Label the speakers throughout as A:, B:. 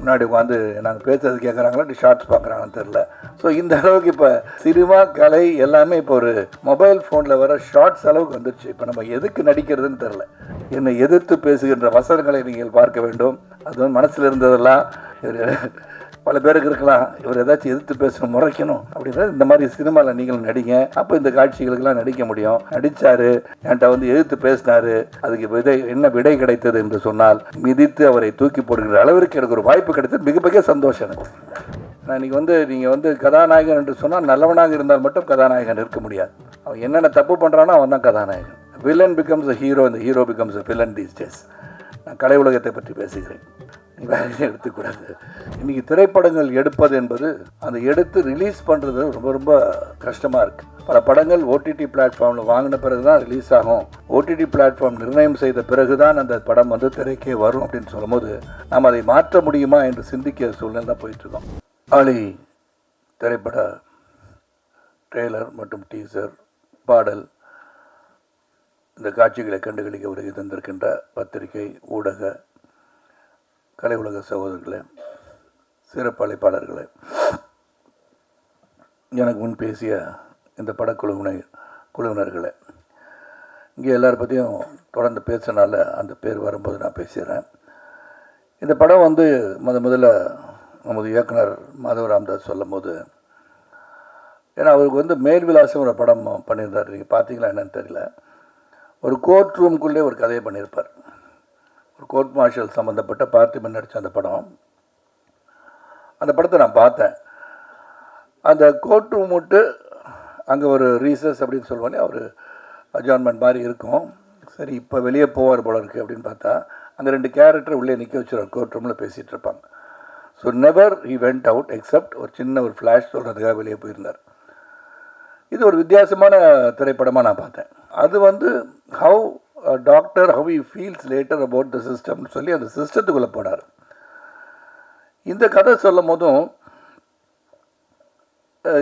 A: முன்னாடி உட்காந்து நாங்கள் பேசுறது கேட்குறாங்களா ஷார்ட்ஸ் பார்க்குறாங்கன்னு தெரில ஸோ இந்த அளவுக்கு இப்போ சினிமா கலை எல்லாமே இப்போ ஒரு மொபைல் ஃபோனில் வர ஷார்ட்ஸ் அளவுக்கு வந்துருச்சு. இப்போ நம்ம எதுக்கு நடிக்கிறதுன்னு தெரில என்னை எதிர்த்து பேசுகின்ற வசனங்களை நீங்கள் பார்க்க வேண்டும். அது வந்து மனசில் இருந்ததெல்லாம் பல பேருக்கு இருக்கலாம். இவர் ஏதாச்சும் எதிர்த்து பேசணும் முறைக்கணும். அப்படின்றது இந்த மாதிரி சினிமாவில் நீங்கள் நடிங்க. அப்போ இந்த காட்சிகளுக்கெல்லாம் நடிக்க முடியும். நடித்தாரு என்கிட்ட வந்து எதிர்த்து பேசினாரு. அதுக்கு விடை என்ன விடை கிடைத்தது என்று சொன்னால் மிதித்து அவரை தூக்கி போடுகிற அளவிற்கு எனக்கு ஒரு வாய்ப்பு கிடைத்தது. மிகப்பெரிய சந்தோஷம் எனக்கு. நான் இன்னைக்கு வந்து நீங்கள் வந்து கதாநாயகன் என்று சொன்னால் நல்லவனாக இருந்தால் மட்டும் கதாநாயகன் இருக்க முடியாது. அவன் என்னென்ன தப்பு பண்ணுறானோ அவன் தான் கதாநாயகன் வில்லன் பிகம்ஸ் அ ஹீரோ இந்த hero becomes a villain these days நான் கலை உலகத்தை பற்றி பேசுகிறேன். நீ வேற எடுத்துக்கூடாது. இன்றைக்கி திரைப்படங்கள் எடுப்பது என்பது அந்த எடுத்து ரிலீஸ் பண்ணுறது ரொம்ப ரொம்ப கஷ்டமாக இருக்குது பல படங்கள் ஓடிடி பிளாட்ஃபார்மில் வாங்கின பிறகு தான் ரிலீஸ் ஆகும் ஓடிடி பிளாட்ஃபார்ம் நிர்ணயம் செய்த பிறகு தான் அந்த படம் வந்து திரைக்கே வரும் அப்படின்னு சொல்லும்போது நாம் அதை மாற்ற முடியுமா என்று சிந்திக்க சூழ்நிலை தான் போயிட்டுருக்கோம். ஆளி திரைப்பட ட்ரெய்லர் மற்றும் டீசர் பாடல் இந்த காட்சிகளை கண்டுகளிக்க வருகை தந்திருக்கின்ற பத்திரிகை ஊடக கலை உலக சகோதரர்களே சிறப்பு அழைப்பாளர்களே. எனக்கு முன் பேசிய இந்த படக்குழுவினை குழுவினர்களே இங்கே எல்லார் பற்றியும் தொடர்ந்து பேசினால அந்த பேர் வரும்போது நான் பேசுகிறேன் இந்த படம் வந்து முத முதல்ல நமது இயக்குனர் மாதவ ராம்தாஸ் சொல்லும் போது ஏன்னா அவருக்கு வந்து மேல் விலாசம் ஒரு படம் பண்ணியிருந்தார். நீங்கள் பார்த்தீங்களா என்னன்னு தெரியல. ஒரு கோர்ட் ரூம்குள்ளே ஒரு கதையை பண்ணியிருப்பார். ஒரு கோர்ட் மார்ஷல் சம்மந்தப்பட்ட பார்த்திபன் நடித்த அந்த படம். அந்த படத்தை நான் பார்த்தேன். அந்த கோர்ட் ரூம் விட்டு அங்கே ஒரு ரீசஸ் அப்படின்னு சொல்லுவோன்னே அவர் அஜான்மெண்ட் மாதிரி இருக்கும். சரி இப்போ வெளியே போவார் போல இருக்குது அப்படின்னு பார்த்தா அங்கே ரெண்டு கேரக்டர் உள்ளே நிற்க வச்சுருவார் கோர்ட் ரூமில் பேசிகிட்டு இருப்பாங்க. So never he went out except ஒரு சின்ன ஒரு ஃப்ளாஷ் சொல்கிறதுக்காக வெளியே போயிருந்தார். இது ஒரு வித்தியாசமான திரைப்படமாக நான் பார்த்தேன். அது வந்து how doctor how you feels later about the சிஸ்டம்னு சொல்லி அந்த சிஸ்டத்துக்குள்ளே போனார். இந்த கதை சொல்லும் போதும்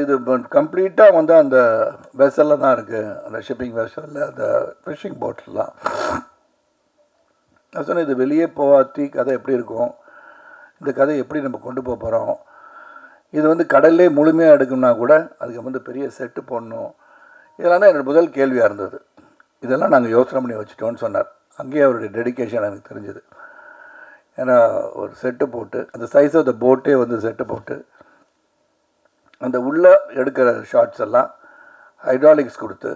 A: இது கம்ப்ளீட்டாக வந்து அந்த வெசலில் தான் இருக்குது அந்த ஷிப்பிங் வெசலில் அந்த ஃபிஷிங் போட்ஸ்லாம் நான் சொன்னேன் இது வெளியே போவாத்தி கதை எப்படி இருக்கும்? இந்த கதை எப்படி நம்ம கொண்டு போக போகிறோம் இது வந்து கடல்லே முழுமையாக எடுக்கணும்னா கூட அதுக்கு வந்து பெரிய செட்டு போடணும். இதெல்லாம் தான் முதல் கேள்வியாக இருந்தது. இதெல்லாம் நாங்கள் யோசனை பண்ணி வச்சுட்டோம்னு சொன்னார். அங்கேயே அவருடைய டெடிகேஷன் எனக்கு தெரிஞ்சுது. ஏன்னா ஒரு செட்டு போட்டு அந்த சைஸ் ஆஃப் த போட்டே வந்து செட்டு போட்டு அந்த உள்ளே எடுக்கிற ஷார்ட்ஸ் எல்லாம் ஹைட்ராலிக்ஸ் கொடுத்து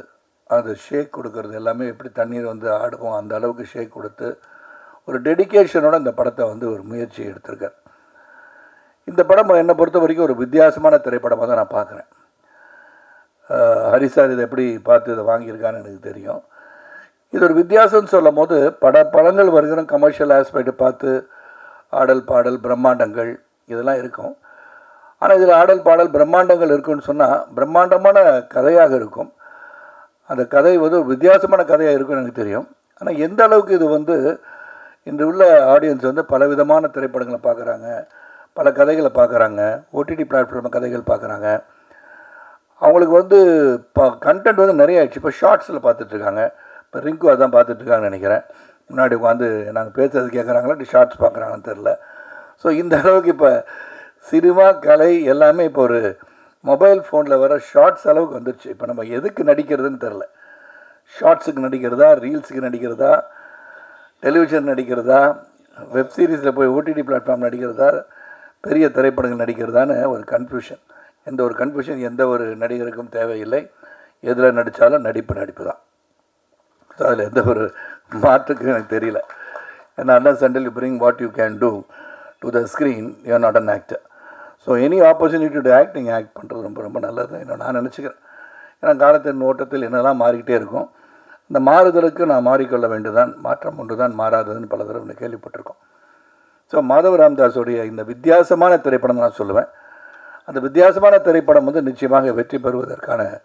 A: அந்த ஷேக் கொடுக்கறது எல்லாமே எப்படி தண்ணீர் வந்து ஆடுவோம் அந்த அளவுக்கு ஷேக் கொடுத்து ஒரு டெடிகேஷனோட இந்த படத்தை வந்து ஒரு முயற்சி எடுத்திருக்கார். இந்த படம் என்னை பொறுத்த வரைக்கும் ஒரு வித்தியாசமான திரைப்படமாக தான் நான் பார்க்குறேன். ஹரி சார் இதை எப்படி பார்த்து இதை வாங்கியிருக்கான்னு எனக்கு தெரியும். இது ஒரு வித்தியாசம்னு சொல்லும் போது பட படங்கள் வருகிற கமர்ஷியல் ஆஸ்பெக்ட் பார்த்து ஆடல் பாடல் பிரம்மாண்டங்கள் இதெல்லாம் இருக்கும். ஆனால் இதில் ஆடல் பாடல் பிரம்மாண்டங்கள் இருக்குன்னு சொன்னால் பிரம்மாண்டமான கதையாக இருக்கும். அந்த கதை வந்து வித்தியாசமான கதையாக இருக்கும்னு எனக்கு தெரியும். ஆனால் எந்த அளவுக்கு இது வந்து இன்று உள்ள ஆடியன்ஸ் வந்து பலவிதமான திரைப்படங்களை பார்க்குறாங்க பல கதைகளை பார்க்குறாங்க ஓடிடி பிளாட்ஃபார்ம் கதைகள் பார்க்குறாங்க அவங்களுக்கு வந்து இப்போ கண்டென்ட் வந்து நிறைய ஆயிடுச்சு. இப்போ ஷார்ட்ஸில் பார்த்துட்ருக்காங்க. இப்போ ரிங்கு அதான் பார்த்துட்ருக்காங்கன்னு நினைக்கிறேன். முன்னாடி உட்காந்து நாங்கள் பேசுறது கேட்குறாங்களா ஷார்ட்ஸ் பார்க்குறாங்கன்னு தெரில ஸோ இந்த அளவுக்கு இப்போ சினிமா கலை எல்லாமே இப்போ ஒரு மொபைல் ஃபோனில் வர ஷார்ட்ஸ் அளவுக்கு வந்துடுச்சு இப்போ நம்ம எதுக்கு நடிக்கிறதுன்னு தெரில ஷார்ட்ஸுக்கு நடிக்கிறதா ரீல்ஸுக்கு நடிக்கிறதா டெலிவிஷன் நடிக்கிறதா வெப் சீரிஸில் போய் ஓடிடி பிளாட்ஃபார்ம் நடிக்கிறதா பெரிய திரைப்படங்கள் நடிக்கிறதான்னு ஒரு கன்ஃபியூஷன் எந்த ஒரு கன்ஃபியூஷன் எந்த ஒரு நடிகருக்கும் தேவையில்லை. எதில் நடித்தாலும் நடிப்பு நடிப்பு தான் ஸோ அதில் எந்த ஒரு மாற்றுக்கும் எனக்கு தெரியல. ஏன்னா under சண்டில் you bring what you can do to the screen you not an actor so any opportunity to act நீங்கள் ஆக்ட் பண்ணுறது ரொம்ப ரொம்ப நல்லது என்ன நான் நினச்சிக்கிறேன். ஏன்னா காலத்தின் ஓட்டத்தில் என்னெல்லாம் மாறிக்கிட்டே இருக்கும் இந்த மாறுதலுக்கு நான் மாறிக்கொள்ள வேண்டியதான் மாற்றம் ஒன்று தான் மாறாததுன்னு பல தடவை கேள்விப்பட்டிருக்கோம். ஸோ மாதவ ராம்தாஸுடைய இந்த வித்தியாசமான திரைப்படம் நான் சொல்லுவேன். அந்த வித்தியாசமான திரைப்படம் வந்து நிச்சயமாக வெற்றி பெறுவதற்கான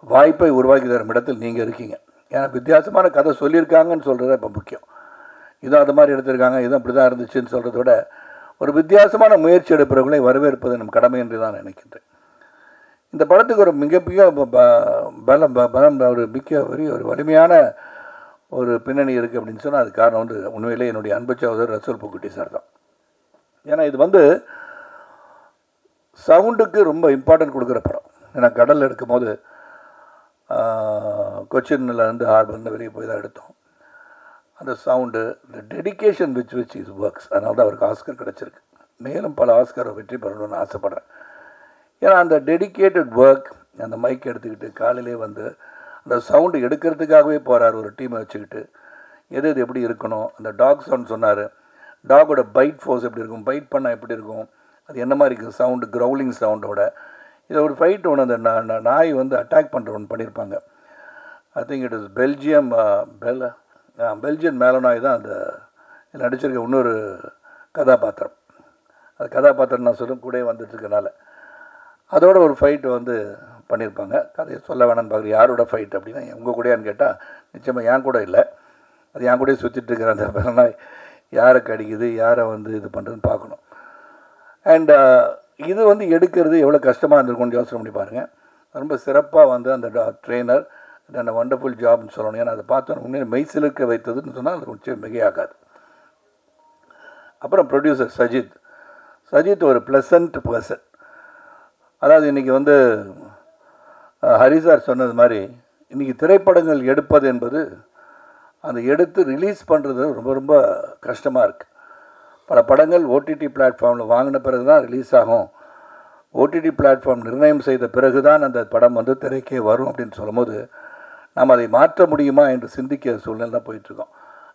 A: வாய்ப்பை உருவாக்கி தரும் இடத்தில் நீங்கள் இருக்கீங்க. ஏன்னா வித்தியாசமான கதை சொல்லியிருக்காங்கன்னு சொல்கிறது இப்போ முக்கியம். இதுவும் அது மாதிரி எடுத்திருக்காங்க இதுவும் அப்படி தான் இருந்துச்சுன்னு சொல்கிறத விட ஒரு வித்தியாசமான முயற்சி எடுப்பவர்களை வரவேற்பது நம் கடமை என்று தான் நினைக்கின்றேன். இந்த படத்துக்கு ஒரு மிகப்பெரிய ப- ப- பலம் பலம் ஒரு மிக்க பெரிய ஒரு வலிமையான ஒரு பின்னணி இருக்குது அப்படின்னு சொன்னால் அது காரணம் வந்து உண்மையிலே என்னுடைய அன்பு சகோதரர் ரசூல் புக்குட்டி சார் தான். ஏன்னா இது வந்து சவுண்டுக்கு ரொம்ப இம்பார்ட்டன்ட் கொடுக்குற படம். ஏன்னா கடலில் எடுக்கும் போது கொச்சின்ல இருந்து ஹார்பர்லேருந்து வெளியே போய் தான் எடுத்தோம். அந்த சவுண்டு இந்த dedication which which is works அதனால தான் அவருக்கு ஆஸ்கர் கிடச்சிருக்கு. மேலும் பல ஆஸ்கரை வெற்றி பெறணும்னு ஆசைப்பட்றேன். ஏன்னா அந்த டெடிகேட்டட் ஒர்க் அந்த மைக் எடுத்துக்கிட்டு காலையிலே வந்து அந்த சவுண்டு எடுக்கிறதுக்காகவே போகிறார் ஒரு டீமை வச்சுக்கிட்டு. எது எது எப்படி இருக்கணும்? அந்த டாக் சவுண்ட் சொன்னார். டாகோட பைட் ஃபோர்ஸ் எப்படி இருக்கும்? பைட் பண்ணால் எப்படி இருக்கும்? அது என்ன மாதிரி இருக்குது சவுண்டு க்ரௌலிங் சவுண்டோட இதை ஒரு ஃபைட் ஒன்று அந்த நாய் வந்து அட்டாக் பண்ணுற ஒன்று பண்ணியிருப்பாங்க I think it is Belgium bel uh, Belgian malinois தான் அந்த இதில் நடிச்சிருக்க இன்னொரு கதாபாத்திரம். அது கதாபாத்திரம் நான் சொல்லும் கூடயே வந்துட்டுருக்கனால. அதோட ஒரு ஃபைட் வந்து பண்ணியிருப்பாங்க கதையை சொல்ல வேணாம்னு பார்க்குற யாரோட ஃபைட் அப்படின்னா உங்கள் கூடயான்னு கேட்டால் நிச்சயமாக என் கூட இல்லை. அது என் கூடயே சுற்றிட்டு இருக்கிற அந்த நாய் யாரை கடிக்குது யாரை வந்து இது பண்ணுறதுன்னு பார்க்கணும். அண்ட் uh, இது வந்து எடுக்கிறது எவ்வளோ கஷ்டமாக இருந்திருக்கும்னு யோசனை பண்ணி பாருங்கள் ரொம்ப சிறப்பாக வந்து அந்த ட்ரெயினர் அந்த வண்டர்ஃபுல் ஜாப்னு சொல்லணும். ஏன்னா அதை பார்த்தோன்னு உண்மையிலே மெய்சிலுக்க வைத்ததுன்னு சொன்னால் அது நிச்சயம் மிகையாகாது. அப்புறம் ப்ரொடியூசர் சஜித். சஜித் ஒரு ப்ளசன்ட் பர்சன் அதாவது இன்றைக்கி வந்து ஹரி சார் சொன்னது மாதிரி இன்றைக்கி திரைப்படங்கள் எடுப்பது என்பது அந்த எடுத்து ரிலீஸ் பண்ணுறது ரொம்ப ரொம்ப கஷ்டமாக இருக்குது பல படங்கள் ஓடிடி பிளாட்ஃபார்மில் வாங்கின பிறகு தான் ரிலீஸ் ஆகும் ஓடிடி பிளாட்ஃபார்ம் நிர்ணயம் செய்த பிறகு தான் அந்த படம் வந்து திரைக்கே வரும் அப்படின்னு சொல்லும்போது நாம் அதை மாற்ற முடியுமா என்று சிந்திக்க சூழ்நிலை தான் போயிட்டுருக்கோம்.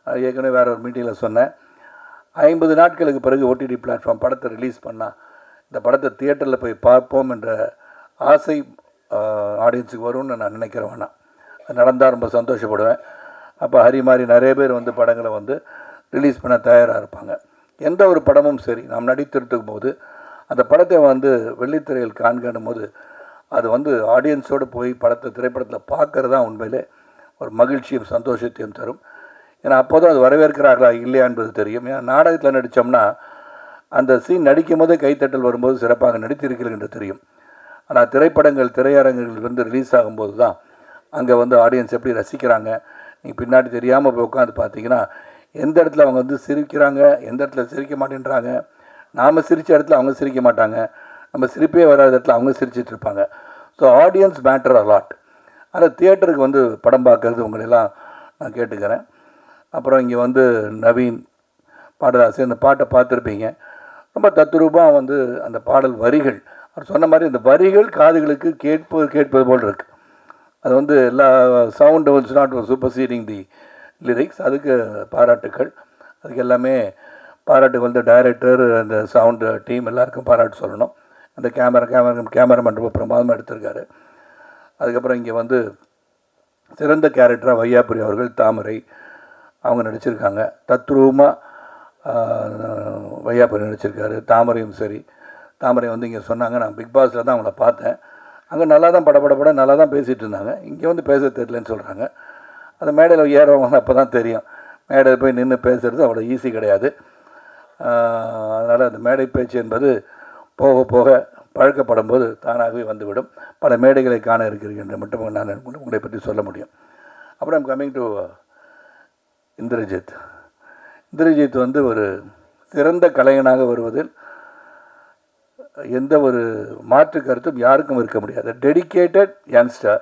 A: அது ஏற்கனவே வேற ஒரு மீட்டிங்கில் சொன்னேன். ஐம்பது நாட்களுக்கு பிறகு ஓடிடி பிளாட்ஃபார்ம் படத்தை ரிலீஸ் பண்ணால் இந்த படத்தை தியேட்டரில் போய் பார்ப்போம் என்ற ஆசை ஆடியன்ஸுக்கு வரும்னு நான் நினைக்கிறேன் வேணாம் அது நடந்தால் ரொம்ப சந்தோஷப்படுவேன். அப்போ ஹரி மாதிரி நிறைய பேர் வந்து படங்களை வந்து ரிலீஸ் பண்ண தயாராக இருப்பாங்க. எந்த ஒரு படமும் சரி நாம் நடித்திருக்கும் போது அந்த படத்தை வந்து வெள்ளித்திரையில் காண்கணும் போது அது வந்து ஆடியன்ஸோடு போய் படத்தை திரைப்படத்தில் பார்க்கறது தான் உண்மையிலே ஒரு மகிழ்ச்சியும் சந்தோஷத்தையும் தரும். ஏன்னா அப்போதும் அது வரவேற்கிறார்களா இல்லையா என்பது தெரியும். ஏன்னா நாடகத்தில் நடித்தோம்னா அந்த சீன் நடிக்கும் போதே கைத்தட்டல் வரும்போது சிறப்பாக நடித்திருக்கிறது என்று தெரியும். ஆனால் திரைப்படங்கள் திரையரங்குகள் வந்து ரிலீஸ் ஆகும்போது தான் அங்கே வந்து ஆடியன்ஸ் எப்படி ரசிக்கிறாங்க? நீங்கள் பின்னாடி தெரியாமல் போய் உட்காந்து பார்த்தீங்கன்னா எந்த இடத்துல அவங்க வந்து சிரிக்கிறாங்க எந்த இடத்துல சிரிக்க மாட்டேன்றாங்க நாம் சிரித்த இடத்துல அவங்க சிரிக்க மாட்டாங்க நம்ம சிரிப்பே வராத இடத்துல அவங்க சிரிச்சிட்டு இருப்பாங்க. ஸோ ஆடியன்ஸ் மேட்டர் அலாட் ஆனால் தியேட்டருக்கு வந்து படம் பார்க்கறது உங்களெல்லாம் நான் கேட்டுக்கிறேன். அப்புறம் இங்கே வந்து நவீன் பாடலாசிரியர் அந்த பாட்டை பார்த்துருப்பீங்க. ரொம்ப தத்ரூபமாக வந்து அந்த பாடல் வரிகள் அவர் சொன்ன மாதிரி அந்த வரிகள் காதுகளுக்கு கேட்பது கேட்பது போல் இருக்குது அது வந்து எல்லா sound was not superseding the lyrics அதுக்கு பாராட்டுக்கள். அதுக்கு எல்லாமே பாராட்டு வந்து டைரக்டர் அந்த சவுண்டு டீம் எல்லாருக்கும் பாராட்டு சொல்லணும். அந்த கேமரா கேமரா கேமராமேன் ரொம்ப பிரமாதமாக எடுத்திருக்காரு. அதுக்கப்புறம் இங்கே வந்து சிறந்த கேரக்டராக வையாபுரி அவர்கள் தாமரை அவங்க நடிச்சிருக்காங்க. தத்ரூபமாக வையாபுரி நடிச்சிருக்காரு தாமரையும் சரி. தாமரை வந்து இங்கே சொன்னாங்க நான் பிக் பாஸில் தான் அவங்கள பார்த்தேன். அங்கே நல்லா தான் படபடபட நல்லா தான் பேசிகிட்டு இருந்தாங்க. இங்கே வந்து பேச தெரியலன்னு சொல்கிறாங்க அந்த மேடையில் ஏறவங்க அப்போ தான் தெரியும். மேடையில் போய் நின்று பேசுகிறது அவ்வளோ ஈஸி கிடையாது. அதனால் அந்த மேடை பேச்சு என்பது போக போக பழக்கப்படும் போது தானாகவே வந்துவிடும். பல மேடைகளை காண இருக்கிறீர்கள் என்று மட்டும் நான் உங்களை பற்றி சொல்ல முடியும். அப்புறம் கம்மிங் டு இந்திரஜித். இந்திரஜித் வந்து ஒரு சிறந்த கலைஞனாக வருவதில் எந்த ஒரு மாற்று கருத்தும் யாருக்கும் இருக்க முடியாது. Dedicated youngster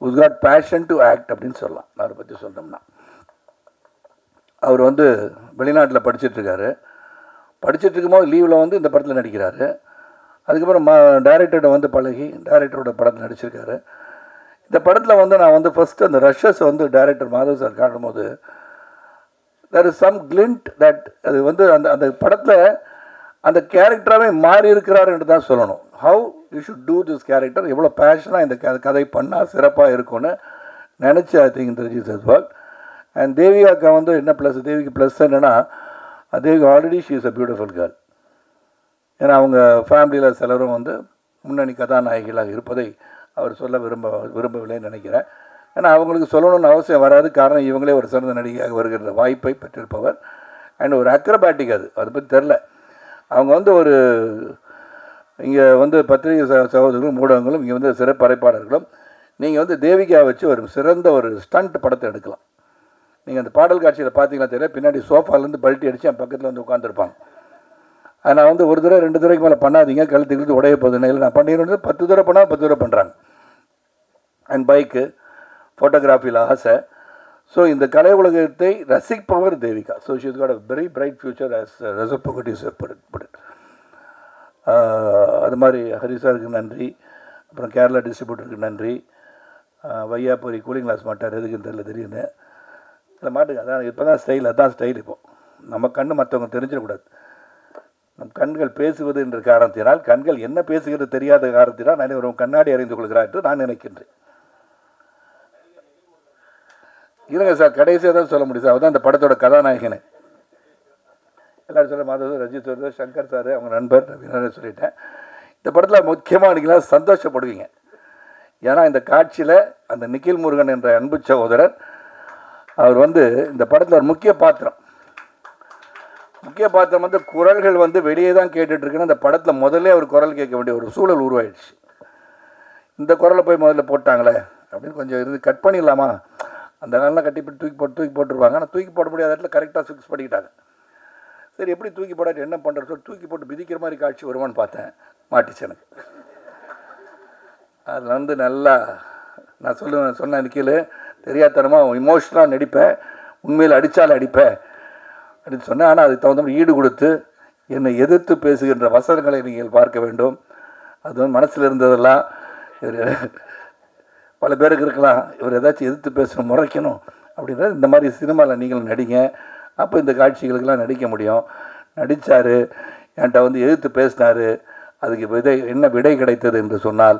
A: who's got passion to act அப்படின்னு சொல்லலாம். அவரை பற்றி சொன்னோம்னா. அவர் வந்து வெளிநாட்டில் படிச்சிட்ருக்காரு. படிச்சுட்டு இருக்கும்போது லீவில் வந்து இந்த படத்தில் நடிக்கிறாரு. அதுக்கப்புறம் ம டைரக்டர்கிட்ட வந்து பழகி டைரக்டரோட படத்தில் நடிச்சிருக்காரு. இந்த படத்தில் வந்து நான் வந்து ஃபஸ்ட்டு அந்த ரஷ்ஷஸ் வந்து டைரக்டர் மாதவ் சார் காணும்போது போது there is some glint that அது வந்து அந்த அந்த படத்தில் அந்த கேரக்டராகவே மாறி இருக்கிறார் என்று தான் சொல்லணும். How you should do this character எவ்வளோ பேஷனாக இந்த க- கதை பண்ணால் சிறப்பாக இருக்கும்னு நினச்சி ஐ திங்க் இந்த ஜீஸ் இஸ் ஒர்க் அண்ட் வந்து என்ன ப்ளஸ் தேவிக்கு ப்ளஸ் என்னென்னா Devi already she is a beautiful girl ஏன்னா அவங்க ஃபேமிலியில் சிலரும் வந்து முன்னணி கதாநாயகிகளாக இருப்பதை அவர் சொல்ல விரும்ப விரும்பவில்லைன்னு நினைக்கிறேன். ஏன்னா அவங்களுக்கு சொல்லணும்னு அவசியம் வராது. காரணம் இவங்களே ஒரு சிறந்த நடிகையாக வருகிற வாய்ப்பை பெற்றிருப்பவர். அண்ட் ஒரு அக்ரபேட்டிக் அது. அதை பற்றி தெரில அவங்க வந்து ஒரு இங்கே வந்து பத்திரிகை ச- சகோதரர்களும் ஊடகங்களும் இங்கே வந்து சிறப்பறைப்பாளர்களும் நீங்கள் வந்து தேவிகா வச்சு ஒரு சிறந்த ஒரு ஸ்டண்ட் படத்தை எடுக்கலாம். நீங்கள் அந்த பாடல் காட்சியில் பார்த்தீங்கன்னா தெரியல பின்னாடி சோஃபாலேருந்து பல்ட்டி அடித்து என் பக்கத்தில் வந்து உட்காந்துருப்பாங்க நான் வந்து ஒரு தடவை ரெண்டு தடவைக்கு மேலே பண்ணாதீங்க கழுத்து கழுத்து உடைய போகுதுன்னு இல்லை நான் பண்ணிடுறது பத்து தடவை பண்ணால் பத்து தடவை பண்ணுறாங்க அண்ட் பைக்கு ஃபோட்டோகிராஃபியில் ஆசை. ஸோ இந்த கலை உலகத்தை ரசிப்பவர் Devika. So she's got a very bright future as ரசப்பகுட்டி அது மாதிரி ஹரிசாருக்கு நன்றி. அப்புறம் கேரளா டிஸ்ட்ரிபியூட்டருக்கு நன்றி. வையாபுரி கூலிங் கிளாஸ் மாட்டார் எதுக்குன்னு தெரியல திடீர்னு இல்லை மாட்டுங்க அதான் இப்போ தான் ஸ்டைல் அதான் ஸ்டைல் இப்போ. நம்ம கண்ணு மற்றவங்க தெரிஞ்சிடக்கூடாது நம் கண்கள் பேசுவது என்ற காரணத்தினால் கண்கள் என்ன பேசுகிறது தெரியாத காரணத்தினால் நான் ஒரு கண்ணாடி அறிந்து கொள்கிறார் என்று நான் நினைக்கின்றேன். இருங்க சார் கடைசியாக தான் சொல்ல முடியும் சார். அவர் தான் இந்த படத்தோட கதாநாயகனு. எல்லாரும் சொல்ல மாதவ் ரஜித் சார் சங்கர் சார் அவங்க நண்பர் அப்படின்னு சொல்லிட்டேன். இந்த படத்தில் முக்கியமாக நீங்களாம் சந்தோஷப்படுவீங்க. ஏன்னா இந்த காட்சியில் அந்த நிக்கில் முருகன் என்ற அன்பு சகோதரர் அவர் வந்து இந்த படத்தில் ஒரு முக்கிய பாத்திரம். முக்கிய பாத்திரம் வந்து குரல்கள் வந்து வெளியே தான் கேட்டுட்டு இருக்குன்னு அந்த படத்தில் முதல்ல அவர் குரல் கேட்க வேண்டிய ஒரு சூழல் உருவாயிடுச்சு. இந்த குரலை போய் முதல்ல போட்டாங்களே அப்படின்னு கொஞ்சம் இருந்து கட் பண்ணிடலாமா? அந்த நாள்லாம் கட்டி போட்டு தூக்கி போட்டு தூக்கி போட்டுருவாங்க. ஆனால் தூக்கி போட முடியாத இடத்துல கரெக்டாக ஃபிக்ஸ் பண்ணிக்கிட்டாங்க. சரி எப்படி தூக்கி போடாட்டி என்ன பண்ணுறது சொல்லி தூக்கி போட்டு மிதிக்கிற மாதிரி காட்சி வருமான்னு பார்த்தேன். மாட்டிச்சு எனக்கு அதில் வந்து நல்லா நான் சொல்லுவேன் சொன்ன நிற்கல தெரியாதனமாக இமோஷனலாக நடிப்பேன் உண்மையில் அடித்தாலும் அடிப்பேன் அப்படின்னு சொன்னேன். ஆனால் அதுக்கு தகுந்த மாதிரி ஈடு கொடுத்து என்னை எதிர்த்து பேசுகின்ற வசனங்களை நீங்கள் பார்க்க வேண்டும். அது வந்து மனசில் இருந்ததெல்லாம் பல பேருக்கு இருக்கலாம் இவர் ஏதாச்சும் எதிர்த்து பேசணும் முறைக்கணும் அப்படின்றது இந்த மாதிரி சினிமாவில் நீங்களும் நடிங்க. அப்போ இந்த காட்சிகளுக்கெல்லாம் நடிக்க முடியும். நடித்தார் என்கிட்ட வந்து எதிர்த்து பேசினார் அதுக்கு விதை என்ன விடை கிடைத்தது என்று சொன்னால்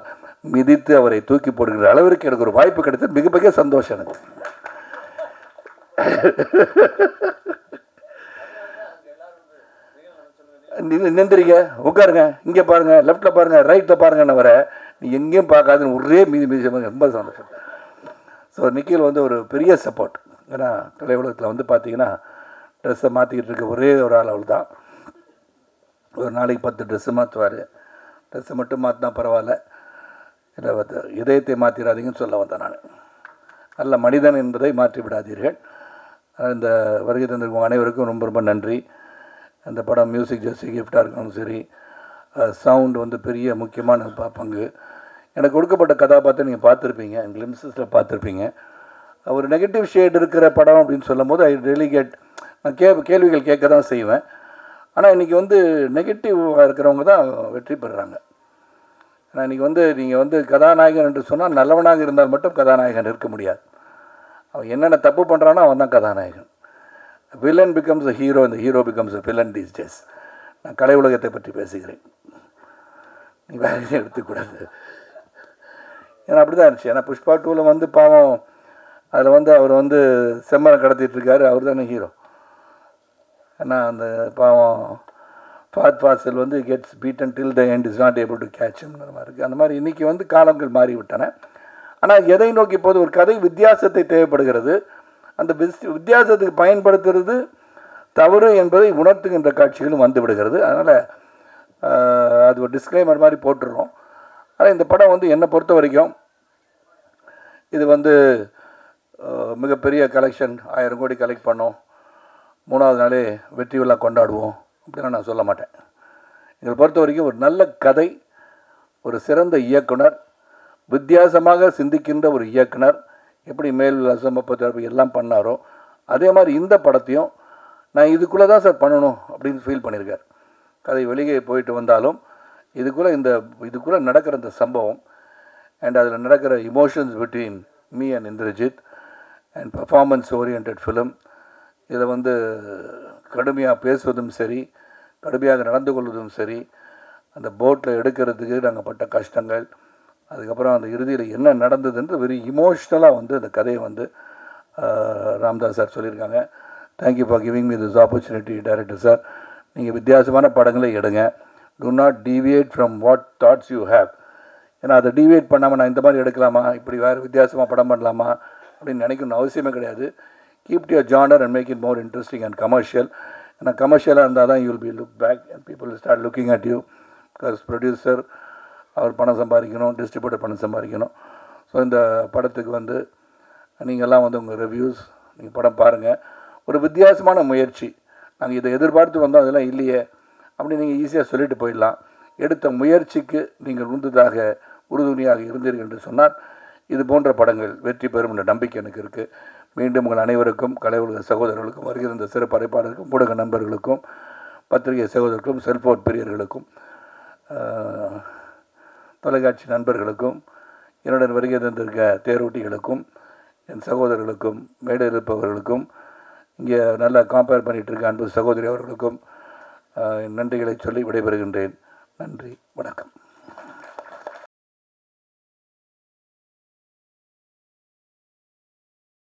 A: மிதித்து அவரை தூக்கி போடுகிற அளவிற்கு எனக்கு ஒரு வாய்ப்பு கிடைத்தது. மிக மிக சந்தோஷம் எனக்கு. நின்றுறீங்க நிந்திரிங்க உட்காருங்க. இங்கே பாருங்க. லெஃப்ட்டில் பாருங்கள் ரைட்டில் பாருங்கன்னு வர நீ எங்கேயும் பார்க்காதுன்னு ஒரே மீதி மீதி ரொம்ப சந்தோஷம். ஸோ நிக்கில் வந்து ஒரு பெரிய சப்போர்ட் ஏன்னா கலை உலகத்தில் வந்து பார்த்தீங்கன்னா ட்ரெஸ்ஸை மாற்றிக்கிட்டு இருக்க ஒரே ஒரு ஆள் அவள் தான் ஒரு நாளைக்கு பத்து ட்ரெஸ்ஸு மாற்றுவார் ட்ரெஸ்ஸை மட்டும் மாற்றினா பரவாயில்ல. இல்லை வந்து இதயத்தை மாற்றிடாதீங்கன்னு சொல்ல வந்தேன் நான். நல்ல மனிதன் என்பதை மாற்றி விடாதீர்கள். இந்த வருகை தந்திருக்கும் அனைவருக்கும் ரொம்ப ரொம்ப நன்றி. அந்த படம் மியூசிக் ஜெஸ்டி கிஃப்டாக இருக்கணும் சரி சவுண்ட் வந்து பெரிய முக்கியமான பங்கு. எனக்கு கொடுக்கப்பட்ட கதாபாத்திரம் நீங்கள் பார்த்துருப்பீங்க கிளிம்சஸில் பார்த்துருப்பீங்க. ஒரு நெகட்டிவ் ஷேட் இருக்கிற படம் அப்படின்னு சொல்லும்போது ஐ டெலிகேட் நான் கே கேள்விகள் கேட்க தான் செய்வேன். ஆனால் இன்றைக்கி வந்து நெகட்டிவாக இருக்கிறவங்க தான் வெற்றி பெறுறாங்க. ஆனால் இன்றைக்கி வந்து நீங்கள் வந்து கதாநாயகன் என்று சொன்னால் நல்லவனாக இருந்தால் மட்டும் கதாநாயகன் இருக்க முடியாது. அவன் என்னென்ன தப்பு பண்ணுறானோ அவன் தான் கதாநாயகன் வில்லன் பிகம்ஸ் அ ஹீரோ இந்த hero becomes a villain these days நான் கலை உலகத்தை பற்றி பேசுகிறேன். நீ வேற எடுத்துக்கூடாது. ஏன்னா அப்படி தான் இருந்துச்சு. ஏன்னா புஷ்பா டூவில் வந்து பாவம் அதில் வந்து அவர் வந்து செம்மரம் கடத்திட்டுருக்காரு. அவர் தானே ஹீரோ ஏன்னா அந்த பாவம் ஃபாத் ஃபாசல் வந்து gets beaten till the end is not able to கேட்ச்ங்கிற மாதிரி இருக்குது அந்த மாதிரி இன்றைக்கி வந்து காலங்கள் மாறிவிட்டன. ஆனால் எதை நோக்கி போது ஒரு கதை வித்தியாசத்தை தேவைப்படுகிறது. அந்த வித்தியாசத்துக்கு பயன்படுத்துறது தவறு என்பதை உணர்த்துகின்ற காட்சிகளும் வந்து விடுகிறது. அதனால் அது ஒரு டிஸ்க்ளைமர் மாதிரி போட்டுடுறோம் ஆனால் இந்த படம் வந்து என்னை பொறுத்த வரைக்கும் இது வந்து மிகப்பெரிய கலெக்ஷன் ஆயிரம் கோடி கலெக்ட் பண்ணோம். மூணாவது நாளே வெற்றி விழா கொண்டாடுவோம் அப்படின்னு நான் சொல்ல மாட்டேன். எங்களை பொறுத்த வரைக்கும் ஒரு நல்ல கதை ஒரு சிறந்த இயக்குனர் வித்தியாசமாக சிந்திக்கின்ற ஒரு இயக்குனர் எப்படி மேல் விலாசம் முப்பத்தி எல்லாம் பண்ணாரோ அதே மாதிரி இந்த படத்தையும் நான் இதுக்குள்ளே தான் சார் பண்ணணும் அப்படின்னு ஃபீல் பண்ணியிருக்கார் கதை வெளியே போயிட்டு வந்தாலும் இதுக்குள்ளே இந்த இதுக்குள்ளே நடக்கிற இந்த சம்பவம் அண்ட் அதில் நடக்கிற emotions between me and Indrajith and performance orient film இதை வந்து கடுமையாக பேசுவதும் சரி கடுமையாக நடந்து கொள்வதும் சரி அந்த போட்டில் எடுக்கிறதுக்கு நாங்கள் பட்ட கஷ்டங்கள் அதுக்கப்புறம் அந்த இறுதியில் என்ன நடந்ததுன்றது வெரி இமோஷ்னலாக வந்து அந்த கதையை வந்து ராம்தாஸ் சார் சொல்லியிருக்காங்க. Thank you for giving me this opportunity director sir நீங்கள் வித்தியாசமான படங்களை எடுங்க. Do not deviate from what thoughts you have ஏன்னா அதை டிவியேட் பண்ணாமல் நான் இந்த மாதிரி எடுக்கலாமா? இப்படி வேறு வித்தியாசமாக படம் பண்ணலாமா? அப்படின்னு நினைக்கணும்னு அவசியமே கிடையாது. Keep your genre and make it more interesting and commercial ஏன்னா கமர்ஷியலாக இருந்தால் தான் you'll be look back and people start looking at you because producer அவர் பணம் சம்பாதிக்கணும் டிஸ்ட்ரிபியூட்டர் பணம் சம்பாதிக்கணும். ஸோ இந்த படத்துக்கு வந்து நீங்கள்லாம் வந்து உங்கள் ரிவ்யூஸ் நீங்கள் படம் பாருங்கள் ஒரு வித்தியாசமான முயற்சி. நாங்கள் இதை எதிர்பார்த்து வந்தோம் அதெல்லாம் இல்லையே. அப்படின்னு நீங்கள் ஈஸியாக சொல்லிட்டு போயிடலாம். எடுத்த முயற்சிக்கு நீங்கள் உந்துதாக உறுதுணையாக இருந்தீர்கள் என்று சொன்னால் இது போன்ற படங்கள் வெற்றி பெறும் என்ற நம்பிக்கை எனக்கு இருக்குது மீண்டும் உங்கள் அனைவருக்கும் கலை உலக சகோதரர்களுக்கும் வருகிற சிறப்பு அறைப்பாளருக்கும் ஊடக நண்பர்களுக்கும் பத்திரிகை சகோதரர்களுக்கும் செல்போன் பிரியர்களுக்கும் தொலைக்காட்சி நண்பர்களுக்கும் என்னுடன் வருகை தந்திருக்க தேரோட்டிகளுக்கும் என் சகோதரர்களுக்கும் மேடையில் இருப்பவர்களுக்கும் இங்கே நல்லா காம்பேர் பண்ணிகிட்டு இருக்க அன்பு சகோதரி அவர்களுக்கும் நன்றிகளை சொல்லி விடைபெறுகின்றேன். நன்றி வணக்கம்.